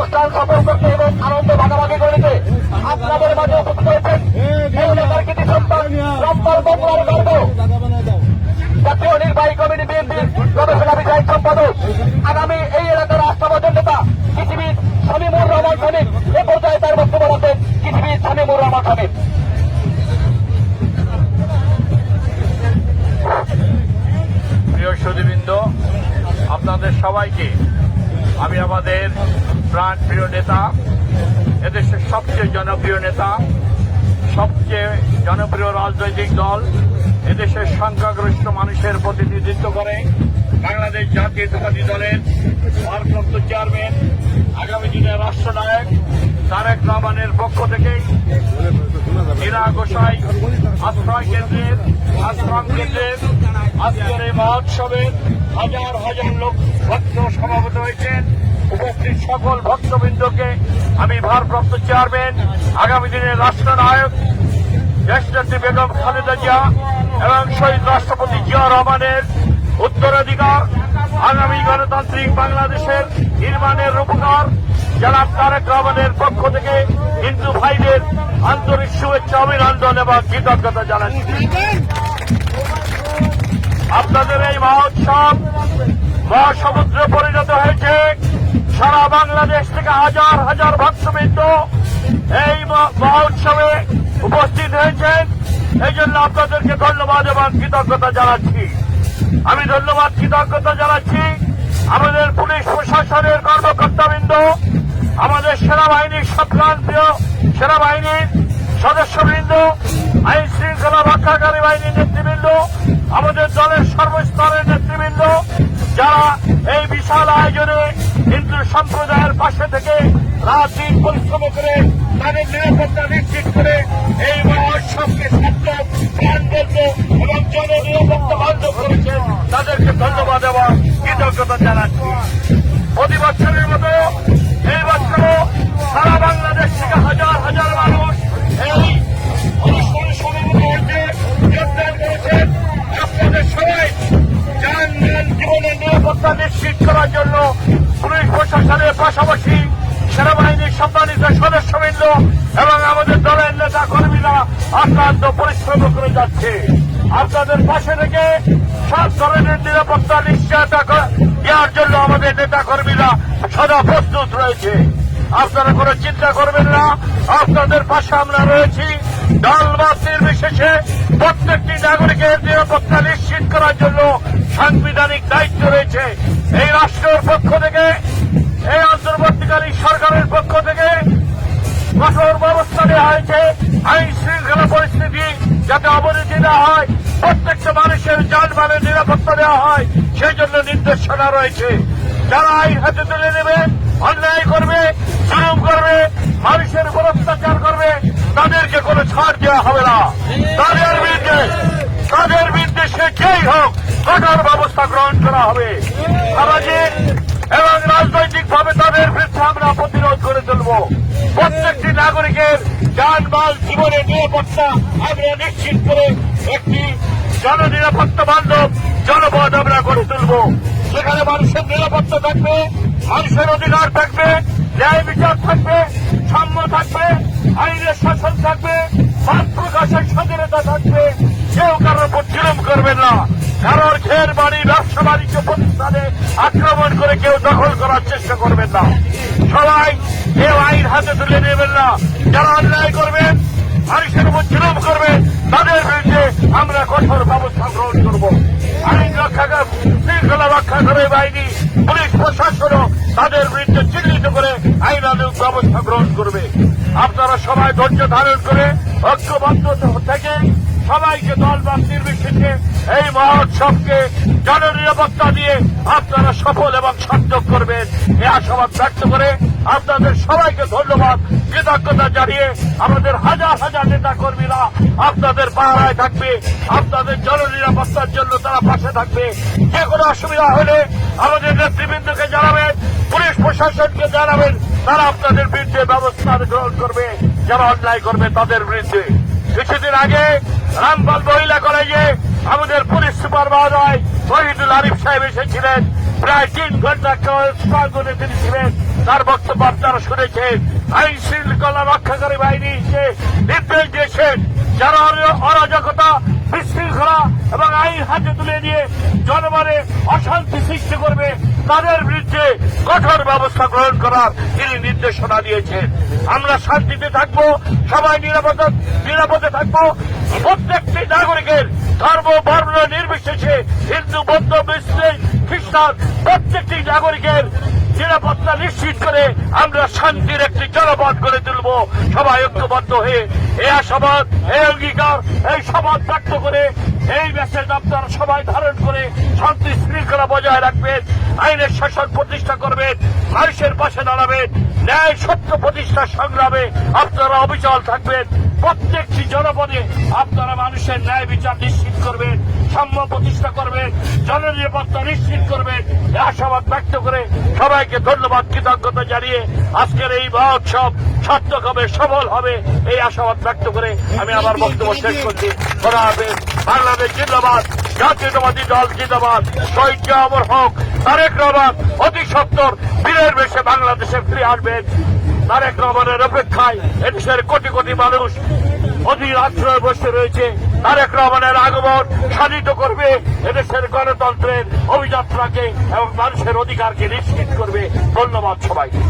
অনুষ্ঠান সফল করতে এবং আনন্দ ভাগাভাগি করে নিতে আপনাদের মাঝে উপস্থিত হয়েছেন এই এলাকার কৃতি সন্তান রম্পাল বগুড়ার গর্ব। জাতীয় নির্বাহী কমিটি বিএনপির গবেষণা বিষয়ক সম্পাদক। আগামী এই এলাকার রাষ্ট্রবাদের নেতা পৃথিবীর শামীমুর রহমান শামীম, এ পর্যায়ে তার বক্তব্য রাখেন পৃথিবীর শামীমুর রহমান শামীম। প্রিয় সুদীবৃন্দ আপনাদের সবাইকে আমি আমাদের প্রাণ প্রিয় নেতা, এদেশের সবচেয়ে জনপ্রিয় নেতা, সবচেয়ে জনপ্রিয় রাজনৈতিক দল, এদেশের সংখ্যাগরিষ্ঠ মানুষের প্রতিনিধিত্ব করে বাংলাদেশ জাতীয়তাবাদী দলের ভারপ্রাপ্ত চেয়ারম্যান, আগামী দিনের রাষ্ট্রনায়ক তারেক রহমানের পক্ষ থেকে হীরা গোসাই আশ্রয় কেন্দ্রের আশ্রম কেন্দ্রের আজকের এই মহোৎসবের হাজার হাজার লোক ভক্ত সমাগত হয়েছেন, উপস্থিত সকল ভক্তবৃন্দকে আমি ভারপ্রাপ্ত চেয়ারম্যান আগামী দিনের রাষ্ট্রনায়ক দেশনেত্রী বেগম খালেদা জিয়া এবং শহীদ রাষ্ট্রপতি জিয়া রহমানের উত্তরাধিকার, আগামী গণতান্ত্রিক বাংলাদেশের নির্মাণের রূপকার, জনাব তারেক রহমানের পক্ষ থেকে হিন্দু ভাইদের আন্তরিক শুভেচ্ছা, অভিনন্দন এবং কৃতজ্ঞতা জানাচ্ছি। আপনাদের এই মহোৎসব মহাসমুদ্রে পরিণত হয়েছে। সারা বাংলাদেশ থেকে হাজার হাজার ভক্তবৃন্দ এই মহোৎসবে উপস্থিত হয়েছেন। এই জন্য আপনাদেরকে ধন্যবাদ এবং কৃতজ্ঞতা জানাচ্ছি। আমি ধন্যবাদ, কৃতজ্ঞতা জানাচ্ছি আমাদের পুলিশ প্রশাসনের কর্মকর্তাবৃন্দ, আমাদের সেনাবাহিনীর সম্প্রাণ সেনাবাহিনীর সদস্যবৃন্দ আইন শৃঙ্খলা রক্ষাকারী বাহিনীর নেতৃবৃন্দ আমাদের দলের সর্বস্তরের নেতৃবৃন্দ, যারা এই বিশাল আয়োজনে হিন্দু সম্প্রদায়ের পাশে থেকে দিন পরিশ্রম করে তাদের নিরাপত্তা নিশ্চিত করে এই মহোৎসবকে সার্থক প্রাণবদ্ধ এবং জননিরাপত্তা বান্ধব করেছেন তাদেরকে ধন্যবাদ এবং কৃতজ্ঞতা জানাচ্ছি। প্রতি বছরের মতো এই বছরও সারা বাংলাদেশ থেকে হাজার হাজার মানুষ এই নিরাপত্তা নিশ্চিত করার জন্য পুলিশ প্রশাসনের পাশাপাশি সেনাবাহিনীর সম্মানিত সদস্যবৃন্দ এবং আমাদের দলের নেতা কর্মীরা আক্রান্ত পরিশ্রম করে যাচ্ছে। আপনাদের পাশে থেকে সব ধরনের নিরাপত্তা নিশ্চয়তা দেওয়ার জন্য আমাদের নেতা কর্মীরা সদা প্রস্তুত রয়েছে। আপনারা কোনো চিন্তা করবেন না। আপনাদের পাশে আমরা রয়েছি। দল নির্বিশেষে প্রত্যেকটি নাগরিকের নিরাপত্তা নিশ্চিত করার জন্য সাংবিধানিক দায়িত্ব রয়েছে। এই রাষ্ট্রের পক্ষ থেকে, এই অন্তর্বর্তীকালীন সরকারের পক্ষ থেকে কঠোর ব্যবস্থা নেওয়া হয়েছে। আইন শৃঙ্খলা পরিস্থিতি যাতে অবনতি না হয়, প্রত্যেকটা মানুষের যানবাহনের নিরাপত্তা দেওয়া হয়, সেই জন্য নির্দেশনা রয়েছে। যারা আইন হাতে তুলে নেবে দেওয়া হবে না। তাদের বিরুদ্ধে তাদের বিরুদ্ধে সে যেই হোক কঠোর ব্যবস্থা গ্রহণ করা হবে। সামাজিক এবং রাজনৈতিক ভাবে তাদের বিরুদ্ধে আমরা প্রতিরোধ করে তুলব। প্রত্যেকটি নাগরিকের যানবাহন জীবনের নিরাপত্তা আমরা নিশ্চিত করে একটি জননিরাপত্তা বান্ধব জনপদ আমরা গড়ে তুলব। সেখানে মানুষের নিরাপত্তা থাকবে, মানুষের অধিকার থাকবে, ন্যায় বিচার থাকবে, সাম্য থাকবে, আইনের শাসন থাকবে মত প্রকাশের স্বাধীনতা থাকবে। কেউ কারোর উপর জুলুম করবে না। কারোর ঘের বাড়ি, ব্যবসা বাণিজ্য প্রতিষ্ঠানে আক্রমণ করে কেউ দখল করার চেষ্টা করবেন না। সবাই কেউ আইন হাতে তুলে নেবেন না। যারা অন্যায় করবেন মানুষের উপর জুলুম করবে, তাদের বিরুদ্ধে আমরা কঠোর ব্যবস্থা গ্রহণ করব। আইন রক্ষা শৃঙ্খলা রক্ষা করে বাহিনী, পুলিশ প্রশাসনও তাদের বিরুদ্ধে চিহ্নিত করে করবে আপনারা সবাই ধৈর্য ধারণ করে ঐক্যবদ্ধ থেকে সবাইকে দল বা নির্বিশেষে এই মহোৎসবকে জননিরাপত্তা দিয়ে আপনারা সফল এবং সার্থক করবেন। এই আশাবাদ ব্যক্ত করে আপনাদের সবাইকে ধন্যবাদ, কৃতজ্ঞতা জানিয়ে আমাদের হাজার হাজার নেতা কর্মীরা আপনাদের পাহারায় থাকবে, আপনাদের জননিরাপত্তার জন্য তারা পাশে থাকবে। যে কোনো অসুবিধা হলে আমাদের নেতৃবৃন্দকে জানাবেন, পুলিশ প্রশাসনকে জানাবেন, তারা আপনাদের বিরুদ্ধে ব্যবস্থা গ্রহণ করবে, যারা অন্যায় করবে তাদের বিরুদ্ধে। কিছুদিন আগে রামপাল মহিলা কলেজে আমাদের police super supervisor Shahidul Arif সাহেব এসেছিলেন। প্রায় তিন ঘণ্টা প্রাঙ্গনে তিনি ছিলেন। তার বক্তব্য আপনারা শুনেছেন। আইন শৃঙ্খলা রক্ষাকারী বাহিনী যে নির্দেশ দিয়েছেন। যারা অরাজকতা, বিশৃঙ্খলা এবং আইন হাতে তুলে নিয়ে জনগণে অশান্তি সৃষ্টি করবে, তাদের বিরুদ্ধে কঠোর ব্যবস্থা গ্রহণ করার তিনি নির্দেশনা দিয়েছেন। আমরা শান্তিতে থাকব, সবাই নিরাপদ, নিরাপদে থাকব। প্রত্যেকটি নাগরিকের ধর্ম, বর্ণ নির্বিশেষে হিন্দু, বৌদ্ধ, মুসলিম, খ্রিস্টান, প্রত্যেকটি নাগরিকের নিরাপত্তা নিশ্চিত করে আমরা শান্তির একটি জনপদ গড়ে তুলব। সবাই ঐক্যবদ্ধ হয়ে এই আশাবাদ এই অঙ্গীকার, এই সমাজ ব্যক্ত করে এই মেসেজ আপনারা সবাই ধারণ করে শান্তি শৃঙ্খলা বজায় রাখবেন, আইনের শাসন প্রতিষ্ঠা করবেন, মানুষের পাশে দাঁড়াবেন, ন্যায় সত্য প্রতিষ্ঠা সংগ্রামে আপনারা অবিচল থাকবেন। প্রত্যেকটি জনপদে আপনারা মানুষের ন্যায় বিচার নিশ্চিত করবেন, সাম্য প্রতিষ্ঠা করবেন, জননিরাপত্তা নিশ্চিত করবেন। আশাবাদ ব্যক্ত করে সবাইকে ধন্যবাদ, কৃতজ্ঞতা জানিয়ে আজকের এই মহোৎসব সার্থক হবে সফল হবে এই আশাবাদ ব্যক্ত করে আমি আমার বক্তব্য শেষ করছি। খোদা হাফেজ। বাংলাদেশ জিন্দাবাদ, জাতীয়তাবাদী দল জিন্দাবাদ শহীদ অমর হোক। তারেক রহমান অতি সত্তর, বীরের বেশে বাংলাদেশে ফিরে আসবেন। তারেক রহমানের অপেক্ষায় এদেশের কোটি কোটি মানুষ অধীর আশ্রয় বসে রয়েছে। তারেক রহমানের আগমন সাধিত করবে এদেশের গণতন্ত্রের অভিযাত্রাকে এবং মানুষের অধিকারকে নিশ্চিত করবে। ধন্যবাদ সবাইকে।